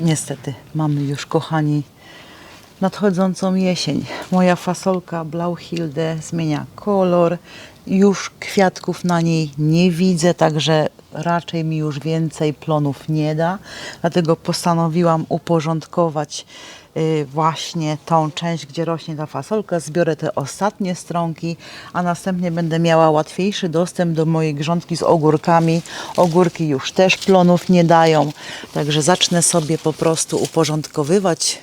Niestety, mamy już, kochani, nadchodzącą jesień. Moja fasolka Blauhilde zmienia kolor. Już kwiatków na niej nie widzę, także raczej mi już więcej plonów nie da. Dlatego postanowiłam uporządkować y, właśnie tą część, gdzie rośnie ta fasolka. Zbiorę te ostatnie stronki, a następnie będę miała łatwiejszy dostęp do mojej grządki z ogórkami. Ogórki już też plonów nie dają, także zacznę sobie po prostu uporządkowywać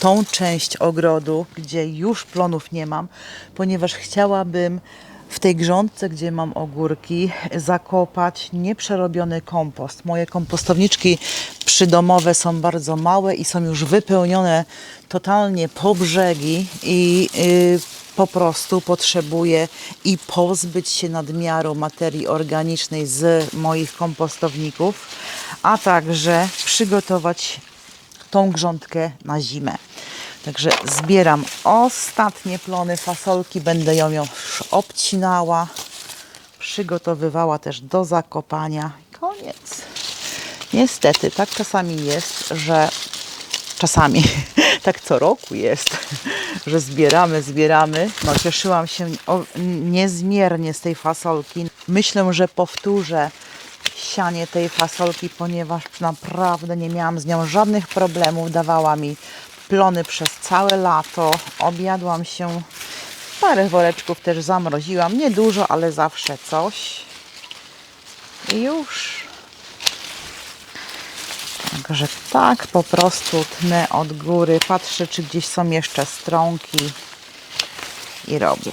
tą część ogrodu, gdzie już plonów nie mam, ponieważ chciałabym w tej grządce, gdzie mam ogórki, zakopać nieprzerobiony kompost. Moje kompostowniczki przydomowe są bardzo małe i są już wypełnione totalnie po brzegi i yy, po prostu potrzebuję i pozbyć się nadmiaru materii organicznej z moich kompostowników, a także przygotować tą grządkę na zimę. Także zbieram ostatnie plony fasolki, będę ją już obcinała, przygotowywała też do zakopania. Koniec. Niestety, tak czasami jest, że czasami, tak co roku jest, że zbieramy, zbieramy. No cieszyłam się niezmiernie z tej fasolki. Myślę, że powtórzę sianie tej fasolki, ponieważ naprawdę nie miałam z nią żadnych problemów. Dawała mi plony przez całe lato. Objadłam się. Parę woreczków też zamroziłam. Nie dużo, ale zawsze coś. I już. Także tak po prostu tnę od góry. Patrzę, czy gdzieś są jeszcze stronki. I robię.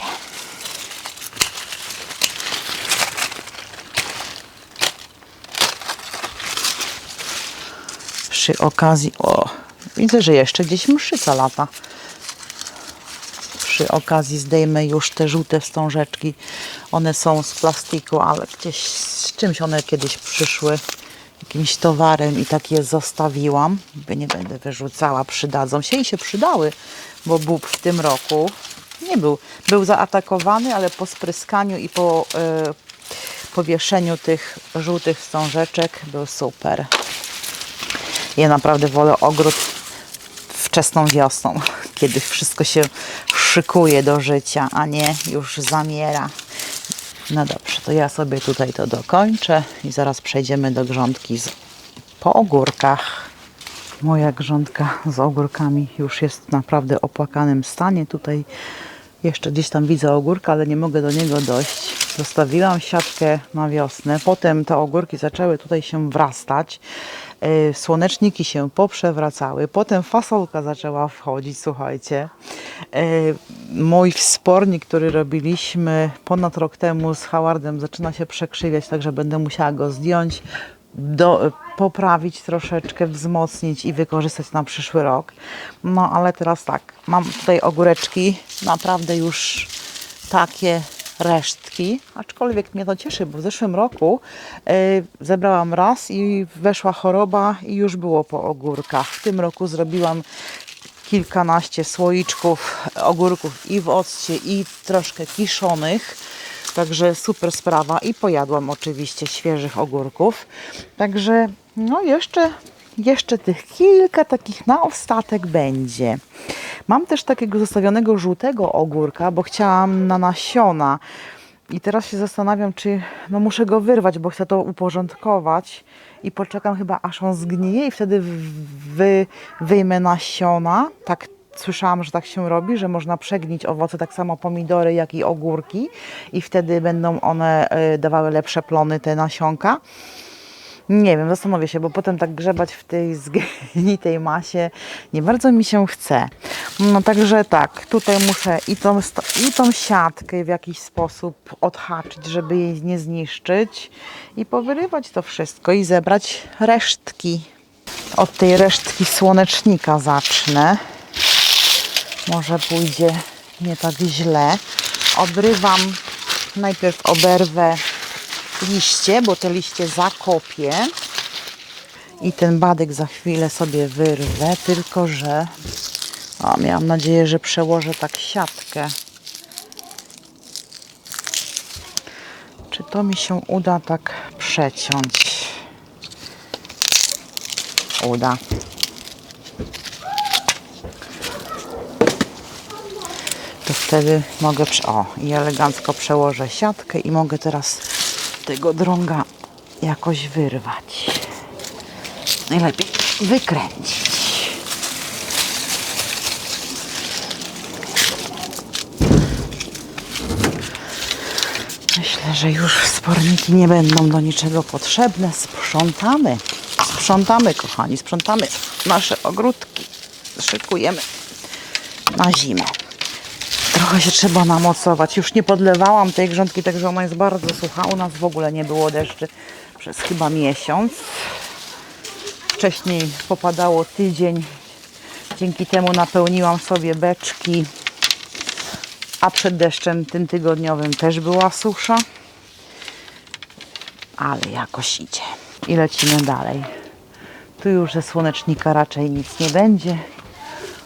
przy okazji, o, widzę, że jeszcze gdzieś mszyca lata. Przy okazji zdejmę już te żółte wstążeczki. One są z plastiku, ale gdzieś z czymś one kiedyś przyszły. Jakimś towarem i tak je zostawiłam. By nie będę wyrzucała, przydadzą się i się przydały, bo bób w tym roku nie był. Był zaatakowany, ale po spryskaniu i po e, powieszeniu tych żółtych wstążeczek był super. Ja naprawdę wolę ogród wczesną wiosną, kiedy wszystko się szykuje do życia, a nie już zamiera. No dobrze, to ja sobie tutaj to dokończę i zaraz przejdziemy do grządki z, po ogórkach. Moja grządka z ogórkami już jest w naprawdę opłakanym stanie. Tutaj jeszcze gdzieś tam widzę ogórka, ale nie mogę do niego dojść. Zostawiłam siatkę na wiosnę. Potem te ogórki zaczęły tutaj się wrastać. E, Słoneczniki się poprzewracały. Potem fasolka zaczęła wchodzić, słuchajcie. E, Mój wspornik, który robiliśmy ponad rok temu z Howardem, zaczyna się przekrzywiać, także będę musiała go zdjąć do, poprawić troszeczkę, wzmocnić i wykorzystać na przyszły rok. No ale teraz tak, mam tutaj ogóreczki, naprawdę już takie resztki, aczkolwiek mnie to cieszy, bo w zeszłym roku e, zebrałam raz i weszła choroba i już było po ogórkach. W tym roku zrobiłam kilkanaście słoiczków ogórków i w occie i troszkę kiszonych. Także super sprawa i pojadłam oczywiście świeżych ogórków. Także no jeszcze, jeszcze tych kilka takich na ostatek będzie. Mam też takiego zostawionego żółtego ogórka, bo chciałam na nasiona. I teraz się zastanawiam, czy no muszę go wyrwać, bo chcę to uporządkować i poczekam chyba aż on zgnije i wtedy wy, wyjmę nasiona. Tak słyszałam, że tak się robi, że można przegnić owoce, tak samo pomidory, jak i ogórki i wtedy będą one e, dawały lepsze plony, te nasionka. Nie wiem, zastanowię się, bo potem tak grzebać w tej zgnitej masie nie bardzo mi się chce. No także tak, tutaj muszę i tą, i tą siatkę w jakiś sposób odhaczyć, żeby jej nie zniszczyć i powyrywać to wszystko i zebrać resztki. Od tej resztki słonecznika zacznę. Może pójdzie nie tak źle. Odrywam, najpierw oberwę liście, bo te liście zakopię. I ten badek za chwilę sobie wyrwę, tylko że a miałam nadzieję, że przełożę tak siatkę. Czy to mi się uda tak przeciąć? Uda. To wtedy mogę... O, i elegancko przełożę siatkę i mogę teraz tego drąga jakoś wyrwać. Najlepiej wykręcić. Myślę, że już sporniki nie będą do niczego potrzebne. Sprzątamy. Sprzątamy, kochani, sprzątamy nasze ogródki. Szykujemy na zimę. Trochę się trzeba namocować. Już nie podlewałam tej grządki, także ona jest bardzo sucha. U nas w ogóle nie było deszczy przez chyba miesiąc. Wcześniej popadało tydzień. Dzięki temu napełniłam sobie beczki. A przed deszczem tym tygodniowym też była susza. Ale jakoś idzie. I lecimy dalej. Tu już ze słonecznika raczej nic nie będzie.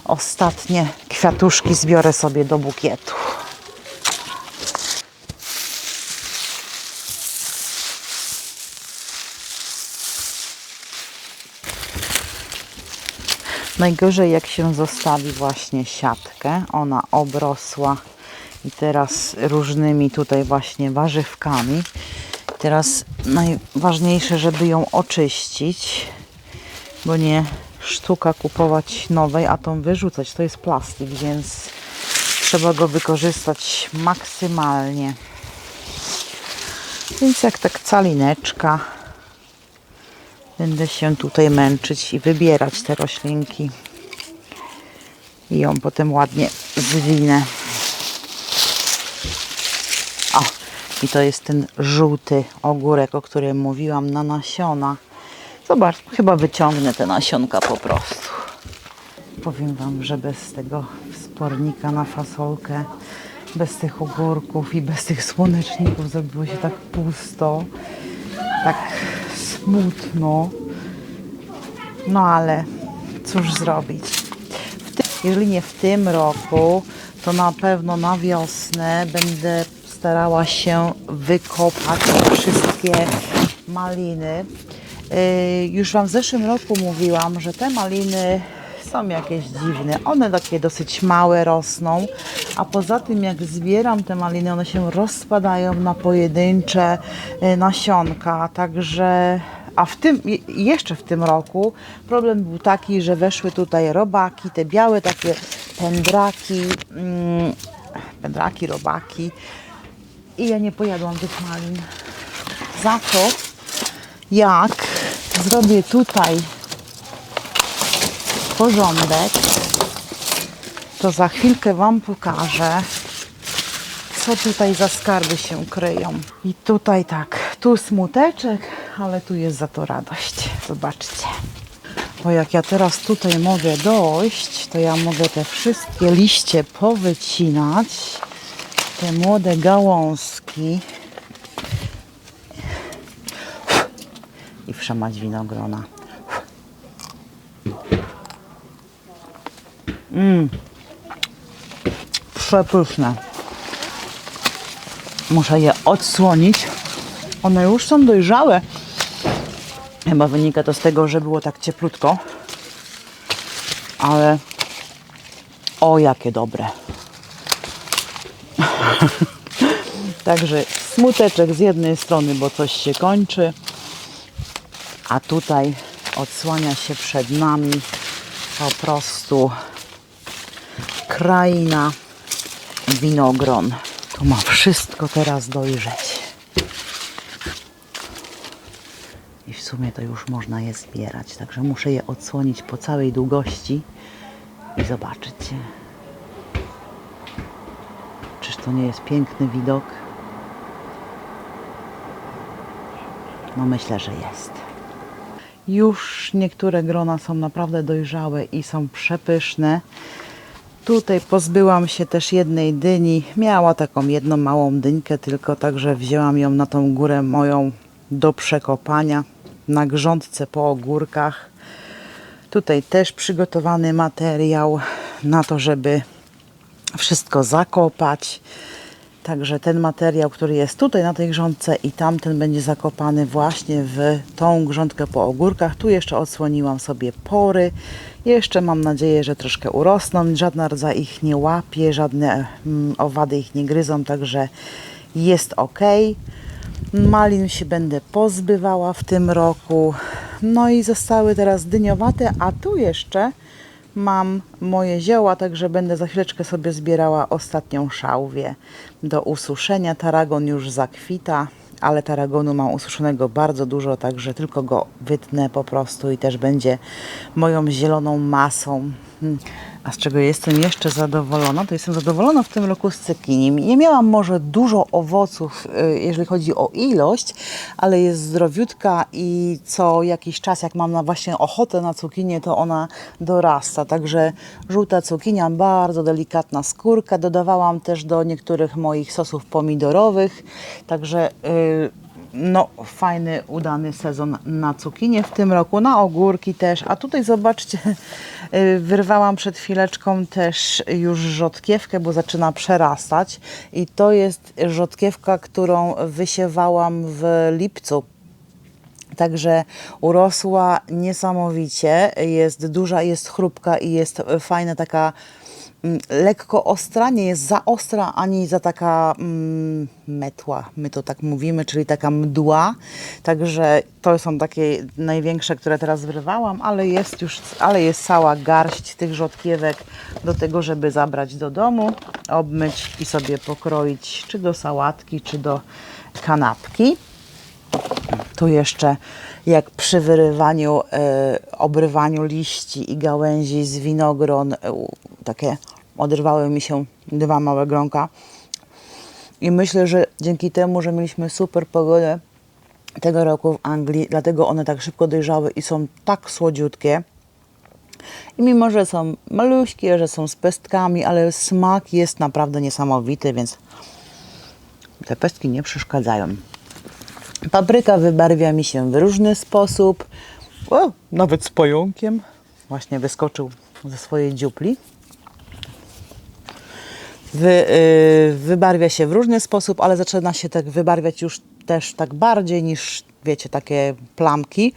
Ostatnie kwiatuszki zbiorę sobie do bukietu. Najgorzej jak się zostawi właśnie siatkę, ona obrosła i teraz różnymi tutaj właśnie warzywkami. Teraz najważniejsze, żeby ją oczyścić, bo nie sztuka kupować nowej, a tą wyrzucać. To jest plastik, więc trzeba go wykorzystać maksymalnie. Więc jak tak calineczka, Będę się tutaj męczyć i wybierać te roślinki. I ją potem ładnie zwinę. O, i to jest ten żółty ogórek, o którym mówiłam na nasiona. Zobacz, chyba wyciągnę te nasionka po prostu. Powiem Wam, że bez tego spornika na fasolkę, bez tych ogórków i bez tych słoneczników zrobiło się tak pusto tak smutno. No ale cóż zrobić? W ty- jeżeli nie w tym roku, to na pewno na wiosnę będę starała się wykopać wszystkie maliny. Yy, już Wam w zeszłym roku mówiłam, że te maliny są jakieś dziwne. One takie dosyć małe rosną, a poza tym jak zbieram te maliny, one się rozpadają na pojedyncze y, nasionka, także a w tym, je- jeszcze w tym roku problem był taki, że weszły tutaj robaki, te białe takie pędraki, mm, pędraki, robaki i ja nie pojadłam tych malin. Za to jak zrobię tutaj porządek, to za chwilkę Wam pokażę, co tutaj za skarby się kryją. I tutaj tak, tu smuteczek, ale tu jest za to radość. Zobaczcie. Bo jak ja teraz tutaj mogę dojść, to ja mogę te wszystkie liście powycinać, te młode gałązki i wszamać winogrona. Przepyszne. Muszę je odsłonić. One już są dojrzałe. Chyba wynika to z tego, że było tak cieplutko. Ale o jakie dobre. Także smuteczek z jednej strony, bo coś się kończy, a tutaj odsłania się przed nami po prostu kraina winogron. Tu ma wszystko teraz dojrzeć. I w sumie to już można je zbierać, także muszę je odsłonić po całej długości i zobaczycie. Czyż to nie jest piękny widok? No myślę, że jest. Już niektóre grona są naprawdę dojrzałe i są przepyszne. Tutaj pozbyłam się też jednej dyni. Miała taką jedną małą dyńkę, tylko także wzięłam ją na tą górę moją do przekopania na grządce po ogórkach. Tutaj też przygotowany materiał na to, żeby wszystko zakopać. Także ten materiał, który jest tutaj na tej grządce i tamten będzie zakopany właśnie w tą grządkę po ogórkach. Tu jeszcze odsłoniłam sobie pory. Jeszcze mam nadzieję, że troszkę urosną. Żadna rdza ich nie łapie, żadne mm, owady ich nie gryzą, także jest ok. Malin się będę pozbywała w tym roku. No i zostały teraz dyniowate, a tu jeszcze mam moje zioła, także będę za chwileczkę sobie zbierała ostatnią szałwię do ususzenia. Taragon już zakwita, ale taragonu mam ususzonego bardzo dużo, także tylko go wytnę po prostu i też będzie moją zieloną masą. A z czego jestem jeszcze zadowolona, to jestem zadowolona w tym roku z cukinii. Nie miałam może dużo owoców, y, jeżeli chodzi o ilość, ale jest zdrowiutka i co jakiś czas, jak mam na właśnie ochotę na cukinię, to ona dorasta. Także żółta cukinia, bardzo delikatna skórka. Dodawałam też do niektórych moich sosów pomidorowych. Także y, no, fajny, udany sezon na cukinię w tym roku, na ogórki też. A tutaj zobaczcie, y, wyrwałam przed chwileczką też już rzodkiewkę, bo zaczyna przerastać. I to jest rzodkiewka, którą wysiewałam w lipcu. Także urosła niesamowicie, jest duża, jest chrupka i jest fajna taka lekko ostra, nie jest za ostra ani za taka mm, metła, my to tak mówimy, czyli taka mdła. Także to są takie największe, które teraz wyrwałam, ale jest już, ale jest cała garść tych rzodkiewek do tego, żeby zabrać do domu, obmyć i sobie pokroić czy do sałatki, czy do kanapki. Tu jeszcze jak przy wyrywaniu, e, obrywaniu liści i gałęzi z winogron, takie oderwały mi się dwa małe grąka. I myślę, że dzięki temu, że mieliśmy super pogodę tego roku w Anglii, dlatego one tak szybko dojrzały i są tak słodziutkie. I mimo, że są maluśkie, że są z pestkami, ale smak jest naprawdę niesamowity, więc te pestki nie przeszkadzają. Papryka wybarwia mi się w różny sposób. O, nawet z pająkiem. Właśnie wyskoczył ze swojej dziupli. Wy, y, wybarwia się w różny sposób, ale zaczyna się tak wybarwiać już też tak bardziej niż, wiecie, takie plamki.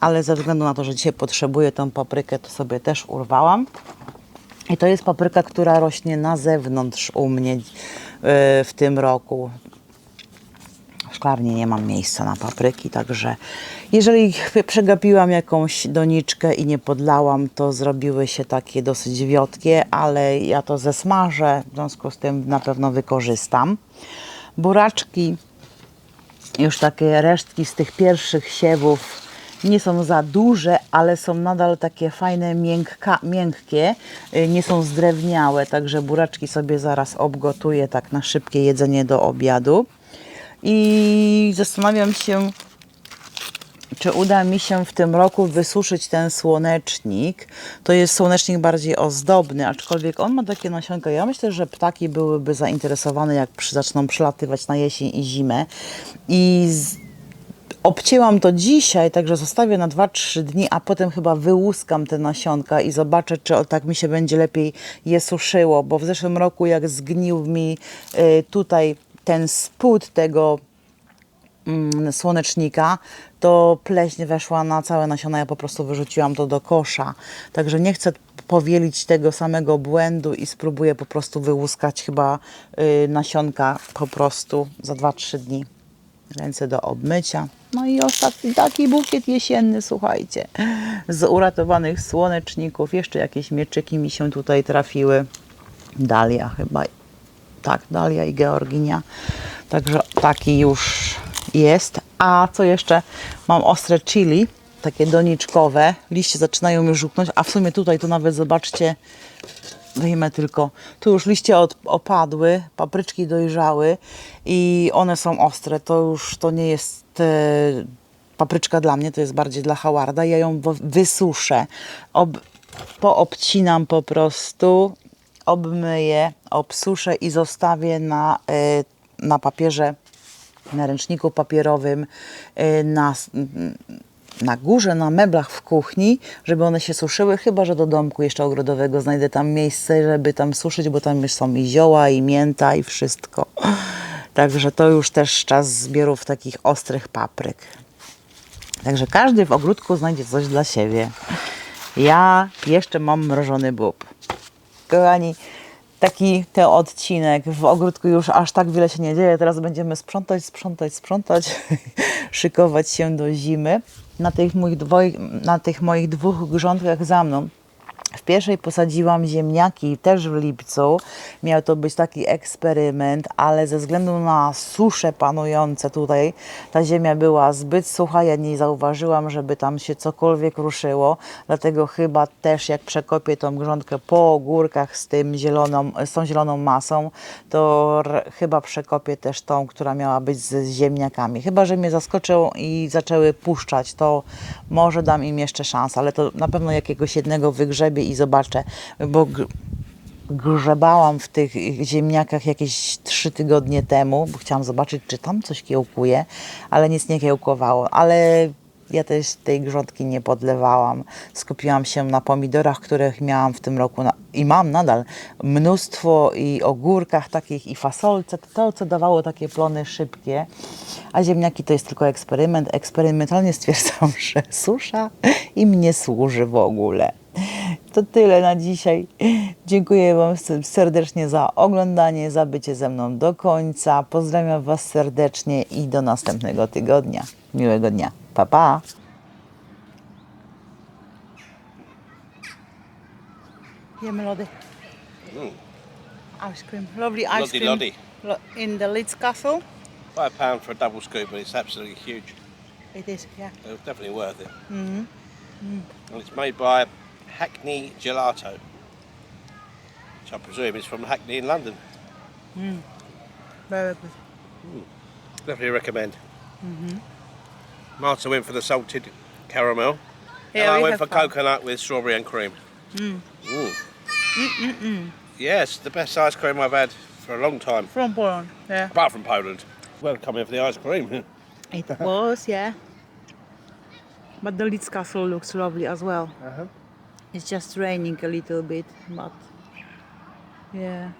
Ale ze względu na to, że dzisiaj potrzebuję tą paprykę, to sobie też urwałam. I to jest papryka, która rośnie na zewnątrz u mnie y, w tym roku szklarni nie mam miejsca na papryki, także jeżeli przegapiłam jakąś doniczkę i nie podlałam, to zrobiły się takie dosyć wiotkie, ale ja to zesmażę, w związku z tym na pewno wykorzystam. Buraczki, już takie resztki z tych pierwszych siewów nie są za duże, ale są nadal takie fajne, miękka, miękkie, y, nie są zdrewniałe, także buraczki sobie zaraz obgotuję tak na szybkie jedzenie do obiadu. I zastanawiam się, czy uda mi się w tym roku wysuszyć ten słonecznik. To jest słonecznik bardziej ozdobny, aczkolwiek on ma takie nasionka. Ja myślę, że ptaki byłyby zainteresowane, jak zaczną przylatywać na jesień i zimę. I z, obcięłam to dzisiaj, także zostawię na 2-3 dni, a potem chyba wyłuskam te nasionka i zobaczę, czy o, tak mi się będzie lepiej je suszyło, bo w zeszłym roku jak zgnił mi y, tutaj ten spód tego mm, słonecznika, to pleśń weszła na całe nasiona, ja po prostu wyrzuciłam to do kosza. Także nie chcę powielić tego samego błędu i spróbuję po prostu wyłuskać chyba y, nasionka po prostu za 2-3 dni. Ręce do obmycia. No i ostatni taki bukiet jesienny, słuchajcie, z uratowanych słoneczników. Jeszcze jakieś mieczyki mi się tutaj trafiły. Dalia chyba tak, Dalia i Georginia. Także taki już jest. A co jeszcze? Mam ostre chili, takie doniczkowe. Liście zaczynają już żółknąć, a w sumie tutaj to nawet zobaczcie, wyjmę tylko, tu już liście od, opadły, papryczki dojrzały i one są ostre. To już to nie jest e, papryczka dla mnie, to jest bardziej dla Howarda. Ja ją wysuszę, ob, poobcinam po prostu, obmyję, obsuszę i zostawię na, e, na papierze, na ręczniku papierowym, e, na, na górze, na meblach w kuchni, żeby one się suszyły, chyba że do domku jeszcze ogrodowego znajdę tam miejsce, żeby tam suszyć, bo tam już są i zioła, i mięta, i wszystko. Także to już też czas zbiorów takich ostrych papryk. Także każdy w ogródku znajdzie coś dla siebie. Ja jeszcze mam mrożony bób. Kochani, taki ten odcinek. W ogródku już aż tak wiele się nie dzieje. Teraz będziemy sprzątać, sprzątać, sprzątać, szykować się do zimy. Na tych, moich dwoj, na tych moich dwóch grządkach za mną w pierwszej posadziłam ziemniaki też w lipcu. Miał to być taki eksperyment, ale ze względu na susze panujące tutaj, ta ziemia była zbyt sucha. Ja nie zauważyłam, żeby tam się cokolwiek ruszyło. Dlatego chyba też jak przekopię tą grządkę po górkach z, tym zieloną, z tą zieloną masą, to chyba przekopię też tą, która miała być z ziemniakami. Chyba, że mnie zaskoczą i zaczęły puszczać, to może dam im jeszcze szansę, ale to na pewno jakiegoś jednego wygrzebię i zobaczę, bo grzebałam w tych ziemniakach jakieś trzy tygodnie temu, bo chciałam zobaczyć, czy tam coś kiełkuje, ale nic nie kiełkowało. Ale ja też tej grządki nie podlewałam. Skupiłam się na pomidorach, których miałam w tym roku na, i mam nadal mnóstwo i ogórkach takich i fasolce, to co dawało takie plony szybkie. A ziemniaki to jest tylko eksperyment. Eksperymentalnie stwierdzam, że susza im nie służy w ogóle. To tyle na dzisiaj. Dziękuję Wam serdecznie za oglądanie, za bycie ze mną do końca. Pozdrawiam Was serdecznie i do następnego tygodnia. Miłego dnia. Pa, pa. Jemy lody. Ice cream. Lovely ice Loddy cream. loddy. Lo- In the Leeds Castle. Five pound for a double scoop, but it's absolutely huge. It is, yeah. It's definitely worth it. Mm-hmm. And it's made by Hackney Gelato, which I presume is from Hackney in London. Very good. Definitely recommend. Mm-hmm. Marta went for the salted caramel. Yeah, and I we went for fun. coconut with strawberry and cream. Mm. Mm. Yes, the best ice cream I've had for a long time, From Poland, yeah. apart from Poland. Well, come in for the ice cream. It was, yeah. But the Leeds Castle looks lovely as well. Uh-huh. It's just raining a little bit, but yeah.